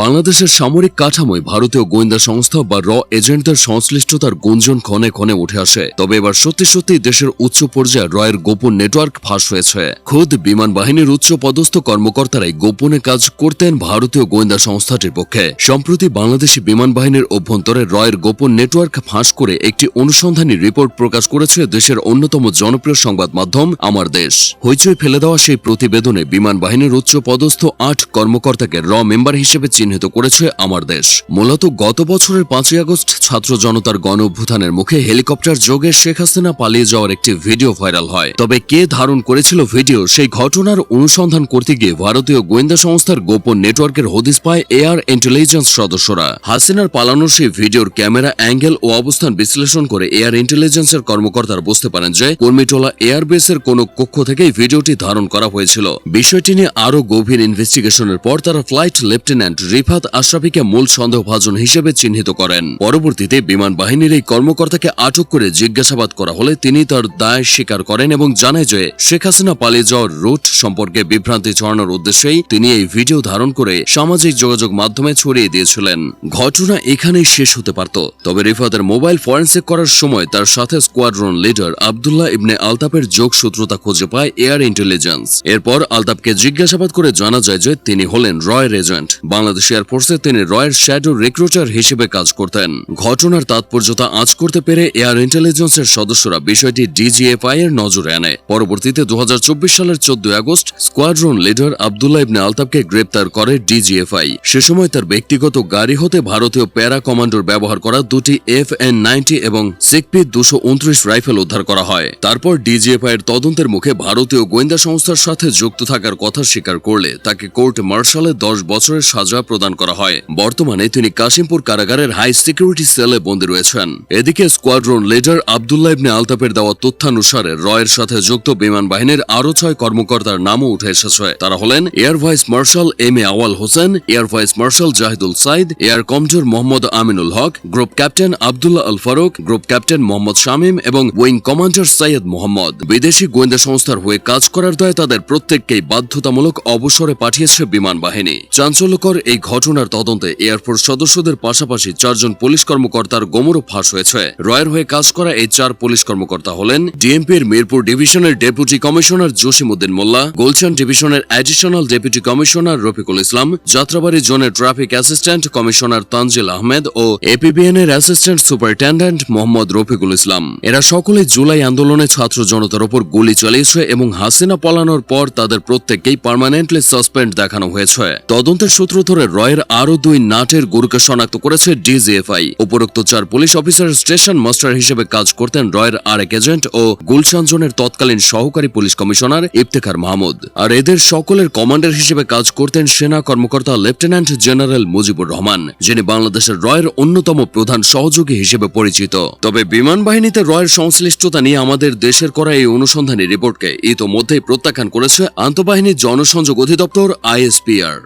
বাংলাদেশের সামরিক কাঠামোয় ভারতীয় গোয়েন্দা সংস্থা বা র এজেন্টদের সংশ্লিষ্টতার গুঞ্জন ক্ষণে ক্ষণে উঠে আসে। তবে এবার সত্যি সত্যি দেশের উচ্চ পর্যায়ে রয়ের গোপন নেটওয়ার্ক ফাঁস হয়েছে। খোদ বিমান বাহিনীর উচ্চ পদস্থ কর্মকর্তারাই গোপনে কাজ করতেন ভারতীয় গোয়েন্দা সংস্থাটির পক্ষে। সম্প্রতি বাংলাদেশি বিমান বাহিনীর অভ্যন্তরে রয়ের গোপন নেটওয়ার্ক ফাঁস করে একটি অনুসন্ধানী রিপোর্ট প্রকাশ করেছে দেশের অন্যতম জনপ্রিয় সংবাদ মাধ্যম আমার দেশ। হইচই ফেলে দেওয়া সেই প্রতিবেদনে বিমান বাহিনীর উচ্চ পদস্থ আট কর্মকর্তাকে র মেম্বার হিসেবে চিহ্নিত করেছে আমার দেশ। মূলত গত বছরের পাঁচই আগস্ট ছাত্র জনতার গণ অভ্যুত্থানের মুখে হেলিকপ্টার যোগে শেখ হাসিনা পালিয়ে যাওয়ার একটি ভিডিও ভাইরাল হয়। তবে কে ধারণ করেছিল ভিডিও সেই ঘটনার অনুসন্ধান করতে গিয়ে ভারতীয় গোয়েন্দা সংস্থার গোপন নেটওয়ার্কের হদিস পায় এয়ার ইন্টেলিজেন্স সদস্যরা। হাসিনার পালানোর সেই ভিডিওর ক্যামেরা, অ্যাঙ্গেল ও অবস্থান বিশ্লেষণ করে এয়ার ইন্টেলিজেন্সের কর্মকর্তারা বুঝতে পারেন যে কর্মীটোলা এয়ারবেসের কোন কক্ষ থেকেই ভিডিওটি ধারণ করা হয়েছিল। বিষয়টি নিয়ে আরও গভীর ইনভেস্টিগেশনের পর তারা ফ্লাইট লেফটেন্যান্ট রিফাত আশরাফিকে মূল সন্দেহভাজন হিসেবে চিহ্নিত করেন। পরবর্তীতে বিমান বাহিনীর এই কর্মকর্তাকে আটক করে জিজ্ঞাসাবাদ করা হলে তিনি তার দায় স্বীকার করেন এবং জানায় যে শেখ হাসিনা পালিয়ে যাওয়ার রুট সম্পর্কে বিভ্রান্তি ছড়ানোর উদ্দেশ্যেই তিনি এই ভিডিও ধারণ করে সামাজিক যোগাযোগ মাধ্যমে ছড়িয়ে দিয়েছিলেন। ঘটনা এখানেই শেষ হতে পারত। তবে রিফাতের মোবাইল ফরেন্সিক করার সময় তার সাথে স্কোয়াড্রন লিডার আবদুল্লাহ ইবনে আলতাপের যোগসূত্রতা খুঁজে পায় এয়ার ইন্টেলিজেন্স। এরপর আলতাপকে জিজ্ঞাসাবাদ করে জানা যায় যে তিনি হলেন রয়ের এজেন্ট বাংলাদেশ এয়ারফোর্সে তিনি রয়ের শ্যাডো রিক্রুটার হিসেবে কাজ করতেন। ঘটনার তাৎপর্যতা আঁচ করতে পেরে এয়ার ইন্টেলিজেন্সের সদস্যরা বিষয়টি ডিজিএফআই এর নজরে আনে। পরবর্তীতে দু হাজার চব্বিশ সালের চোদ্দ August squadron leader Abdullah Ibne আলতাবকে গ্রেপ্তার করে ডিজিএফআই। সে সময় তার ব্যক্তিগত গাড়ি হতে ভারতীয় প্যারা কমান্ডোর ব্যবহার করা দুটি এফ এন নাইনটি এবং সিকপি দুশো উনত্রিশ রাইফেল উদ্ধার করা হয়। তারপর ডিজিএফআই এর তদন্তের মুখে ভারতীয় গোয়েন্দা সংস্থার সাথে যুক্ত থাকার কথা স্বীকার করলে তাকে কোর্ট মার্শালে দশ বছরের সাজা প্রদান করা হয়। বর্তমানে তিনি কাশিমপুর কারাগারের হাই সিকিউরিটি সেলে বন্দী রয়েছেন। এদিকে স্কোয়াড্রন লিডার আবদুল্লাহ ইবনে আলতাপের দেওয়া তথ্যানুসারে রয়ের সাথে যুক্ত বিমান বাহিনীর আরও ছয় কর্মকর্তার নামও উঠে এসেছে। তারা হলেন air vice marshal M A Awal Hossain, air vice marshal Jahidul Saeed, air কমজোর Mohammad Aminul Haque, group captain Abdullah Al Faruk, group captain Mohammad Shamim এবং উইং কমান্ডার সৈয়দ মোহাম্মদ। বিদেশি গোয়েন্দা সংস্থার হয়ে কাজ করার দয়ে তাদের প্রত্যেককেই বাধ্যতামূলক অবসরে পাঠিয়েছে বিমান বাহিনী। চাঞ্চল্যকর এই ঘটনার তদন্তে এয়ারফোর্স সদস্যদের পাশাপাশি চারজন পুলিশ কর্মকর্তার গোমরও ফাঁস হয়েছে। রয়ের হয়ে কাজ করা এই চার পুলিশ কর্মকর্তা হলেন ডিএমপির মিরপুর ডিভিশনের ডেপুটি কমিশনার জসিমউদ্দিন মোল্লা গোলচান ডিভিশনের additional deputy commissioner Rafiqul Islam, Jatrabari জোনের traffic assistant commissioner Tanzil Ahmed ও এপিবিএন এর অ্যাসিস্ট্যান্ট সুপারিনটেন্ডেন্ট মোহাম্মদ রফিকুল ইসলাম। এরা সকলে জুলাই আন্দোলনে ছাত্র জনতার ওপর গুলি চালিয়েছে এবং হাসিনা পালানোর পর তাদের প্রত্যেককেই পার্মানেন্টলি সাসপেন্ড দেখানো হয়েছে। তদন্তের সূত্র ধরে রয়ের আরও দুই নাটের গুরুকে শনাক্ত করেছে ডিজিএফআই। উপরোক্ত চার পুলিশ অফিসার স্টেশন মাস্টার হিসেবে কাজ করতেন রয়ের আরেক এজেন্ট ও গুলশান জোনের তৎকালীন সহকারী পুলিশ কমিশনার ইফতেখার মাহমুদ। আর এদের সকলের কমান্ডার হিসেবে কাজ করতেন সেনা কর্মকর্তা লেফটেন্যান্ট জেনারেল মুজিবুর রহমান, যিনি বাংলাদেশের রয়ের অন্যতম প্রধান সহযোগী হিসেবে পরিচিত। তবে বিমান বাহিনীতে রয়ের সংশ্লিষ্টতা নিয়ে আমাদের দেশের করা এই অনুসন্ধানী রিপোর্টকে ইতোমধ্যেই প্রত্যাখ্যান করেছে আন্তঃবাহিনী জনসংযোগ অধিদপ্তর আইএসপিআর।